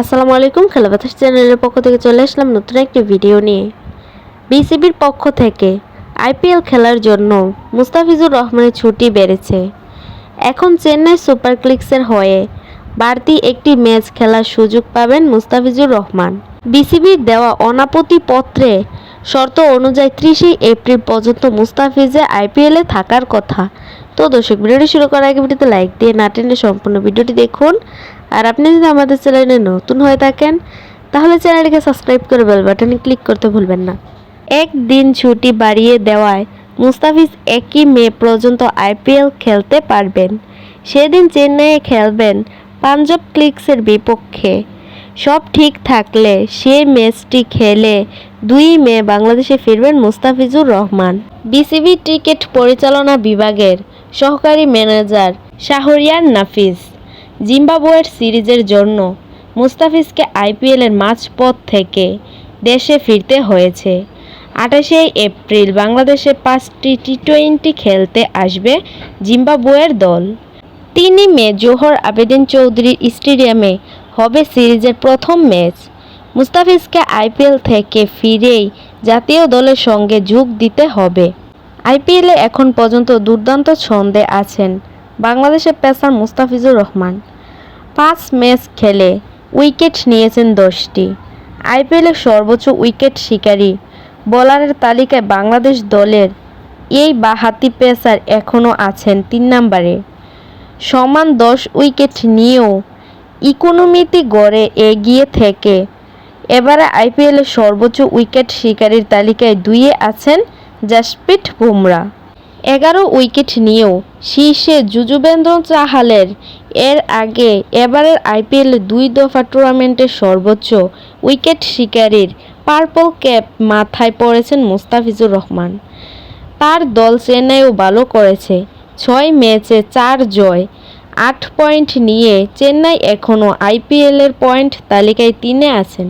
আসসালামু আলাইকুম, খেলা বাতাস চ্যানেলের পক্ষ থেকে চলে আসলাম নতুন একটি ভিডিও নিয়ে। বিসিবির পক্ষ থেকে আইপিএল খেলার জন্য মুস্তাফিজুর রহমানের ছুটি বেড়েছে। এখন চেন্নাই সুপার ক্লিক্সের হয়ে বাড়তি একটি ম্যাচ খেলার সুযোগ পাবেন মুস্তাফিজুর রহমান। বিসিবির দেওয়া অনাপতি পত্রে শর্ত অনুযায়ী ত্রিশে এপ্রিল পর্যন্ত মুস্তাফিজে আইপিএলে থাকার কথা। তো দর্শক, ভিডিওটি শুরু করার আগে ভিডিওতে লাইক দিয়ে না টেনে সম্পূর্ণ ভিডিওটি দেখুন। আর আপনি যদি আমাদের চ্যানেলে নতুন হয়ে থাকেন, তাহলে চ্যানেলটিকে সাবস্ক্রাইব করে বেল বাটনে ক্লিক করতে ভুলবেন না। একদিন ছুটি বাড়িয়ে দেওয়ায় মুস্তাফিজ একই মে পর্যন্ত আইপিএল খেলতে পারবেন। সেদিন চেন্নাইয়ে খেলবেন পাঞ্জাব ক্লিক্সের বিপক্ষে। সব ঠিক থাকলে সে ম্যাচটি খেলে দুই মে বাংলাদেশে ফিরবেন মুস্তাফিজুর রহমান। বিসিবি ক্রিকেট পরিচালনা বিভাগের সহকারী ম্যানেজার শাহরিয়ার নাফিস। জিম্বাবুয়ের সিরিজের জন্য মুস্তাফিজকে আইপিএলের মাঝপথ থেকে দেশে ফিরতে হয়েছে। আঠাশে এপ্রিল বাংলাদেশে পাঁচটি টি টোয়েন্টি খেলতে আসবে জিম্বাবুয়ের দল। তিনি মে জোহর আবেদিন চৌধুরী স্টেডিয়ামে হবে সিরিজের প্রথম ম্যাচ। মুস্তাফিজকে আইপিএল থেকে ফিরেই জাতীয় দলের সঙ্গে যোগ দিতে হবে। আইপিএলে এখন পর্যন্ত দুর্দান্ত ছন্দে আছেন বাংলাদেশের পেসার মুস্তাফিজুর রহমান। পাঁচ ম্যাচ খেলে উইকেট নিয়েছেন দশটি। আইপিএলের সর্বোচ্চ উইকেট শিকারী বোলারের তালিকায় বাংলাদেশ দলের এই বাহাতি পেসার এখনও আছেন তিন নম্বরে। সমান দশ উইকেট নিয়েও ইকোনমিতে গড়ে এগিয়ে থেকে এবারে আইপিএলের সর্বোচ্চ উইকেট শিকারীর তালিকায় দুইয়ে আছেন জাসপ্রীত বুমরা। এগারো উইকেট নিয়েও শীর্ষে যুজুবেন্দ্র চাহালের। এর আগে এবারের আইপিএল দুই দফা টুর্নামেন্টের সর্বোচ্চ উইকেট শিকারীর পার্পল ক্যাপ মাথায় পড়েছেন মুস্তাফিজুর রহমান। তার দল চেন্নাইও ভালো করেছে, ছয় ম্যাচে চার জয়, আট পয়েন্ট নিয়ে চেন্নাই এখনও আইপিএলের পয়েন্ট তালিকায় তিনে আছেন।